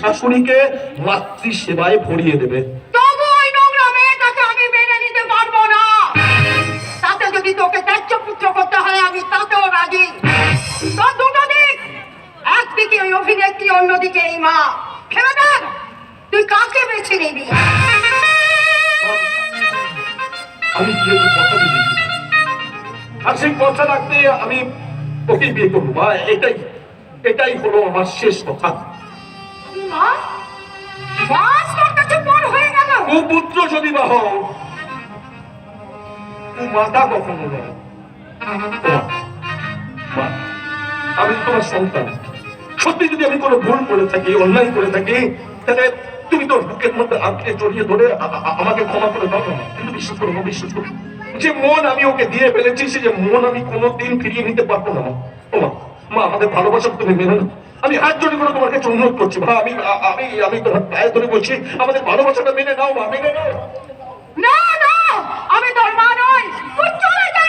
শাশুড়িকে মাতৃ সেবায় ভরিয়ে দেবে। তবু ওই নোংরা মেয়েটাকে আমি মেনে নিতে পারব না। তাতে যদি তোকে ত্যায্য পুত্র করতে হয় আমি তাতেও রাজি। তোর দুটো দিক। একদিকে ওই অভিনেত্রী অন্যদিকে এই মা। ভেবে দেখ তুই কাকে বেছে নিবি? আমি বিয়ে করব, আর সেই কথা রাখতে আমি ওকে বিয়ে করব মা। এটাই এটাই হলো আমার শেষ কথা। কুপুত্র যদি বা হও মাতা কখনো আমি তোমার সন্তান। সত্যি যদি আমি কোনো ভুল করে থাকি, অন্যায় করে থাকি, তাহলে তুমি তোর বুকের মধ্যে আঁকড়ে জড়িয়ে ধরে আমাকে ক্ষমা করে দাও না কিন্তু বিশ্বাস করো বিশ্বাস করো। যে মন আমি ওকে দিয়ে ফেলেছি, সে যে মন আমি কোনোদিন ফিরিয়ে নিতে পারব না মা, আমাদের ভালোবাসা তুমি মেনে নাও। আমি হাত জোড়ে করে তোমার কাছে অনুরোধ করছি মা আমি আমি আমি তোমার পায়ে ধরে বলছি আমাদের ভালোবাসাটা মেনে নাও মা মেনে নাও। না না আমি তোর মা নই তুই চলে যা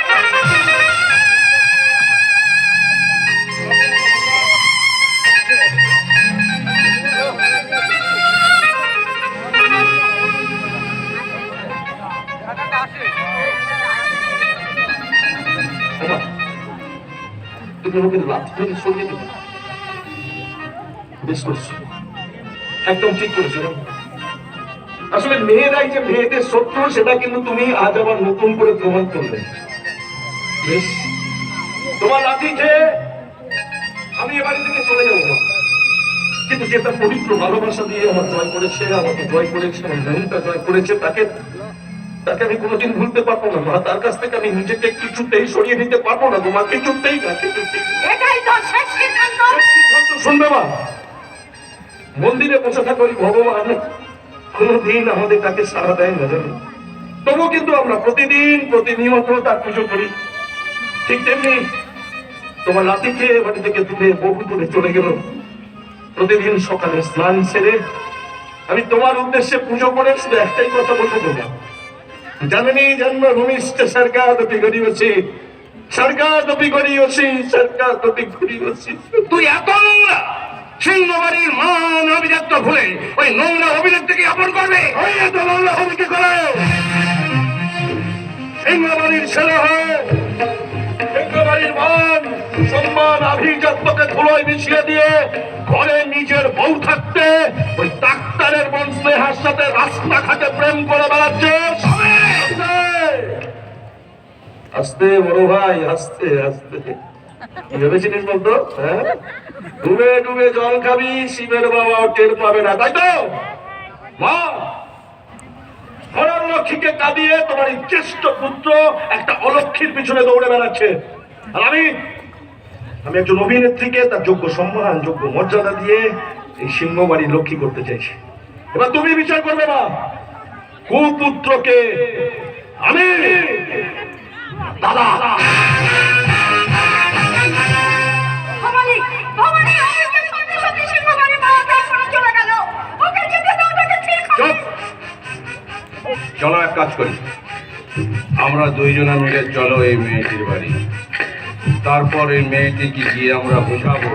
তুমি আমাকে মেরে সরিয়ে দেবে করছ একদম ঠিক করেছ। না? আসলে মেয়েরাই যে মেয়েদের শত্রু সেটা কিন্তু তুমি আজ আবার নতুন করে প্রমাণ করলে। বেশ। তোমার লাঠি খেয়ে আমি এ বাড়ি থেকে চলে যাব না। কিন্তু যেটা পবিত্র ভালোবাসা দিয়ে আমার জয় করেছে আমাকে জয় করেছে আমার মনটা জয় করেছে তাকে তাকে আমি কোনোদিন ভুলতে পারব না। মা তার কাছ থেকে আমি নিজেকে কিছুতেই সরিয়ে নিতে পারব না। তোমার কিছুতেই না কিছুতেই। এটাই তোর শেষ সিদ্ধান্ত। সিদ্ধান্ত শুনবে মা? মন্দিরে বসে থাকি ভগবান। কোনদিন আমাদের তাকে সারা দেয় না জানি? তবু কিন্তু আমরা প্রতিদিন প্রতিনিয়ত তার পুজো করি। ঠিক তেমনি তোমার নাতিকে বাড়ি থেকে তুলে বহু দূরে চলে গেল। প্রতিদিন সকালে স্নান সেরে আমি তোমার উদ্দেশ্যে পুজো করে শুধু একটাই কথা বলতে দেবো জাননি জন্মভূমিষ্ঠ সরকার দপি গড়িয়েছি। সরকার দপি গড়িয়েছি সরকার দপি গড়িয়েছি তুই এত সিংহবাড়ির মান অভিজাত্য ভুলে ওই নোংরা অভিনেত্রীকে আপন করবে। ওই এত নোংরা হবে কি করে। সিংহবাড়ির ছেলে হয় সিংহবাড়ির মান সম্মান আভিজাত্যকে ধুলোয় মিশিয়ে দিয়ে ঘরে নিজের বউ থাকতে ওই ডাক্তারের মন স্নেহার সাথে রাস্তাঘাটে প্রেম করে বেড়াচ্ছে। আস্তে বড় ভাই আস্তে আস্তে। কি বলতো? হ্যাঁ? ডুবে ডুবে জল খাবি, শিবের বাবাও টের পাবে না, তাই তো? মা লক্ষ্মীকে কাঁদিয়ে তোমার জ্যেষ্ঠ পুত্র একটা অলক্ষীর পিছনে দৌড়ে বেড়াচ্ছে। আর আমি আমি একজন অভিনেত্রীকে তার যোগ্য সম্মান, যোগ্য মর্যাদা দিয়ে এই সিংহবাড়ির লক্ষ্মী করতে চাইছি। এবার তুমি বিচার করবে, মা। কুপুত্রকে আমি দাদা চলো এক কাজ করি। আমরা দুইজনা মিলে চলো এই মেয়েটির বাড়ি। তারপর এই মেয়েটিকে গিয়ে আমরা বোঝাবো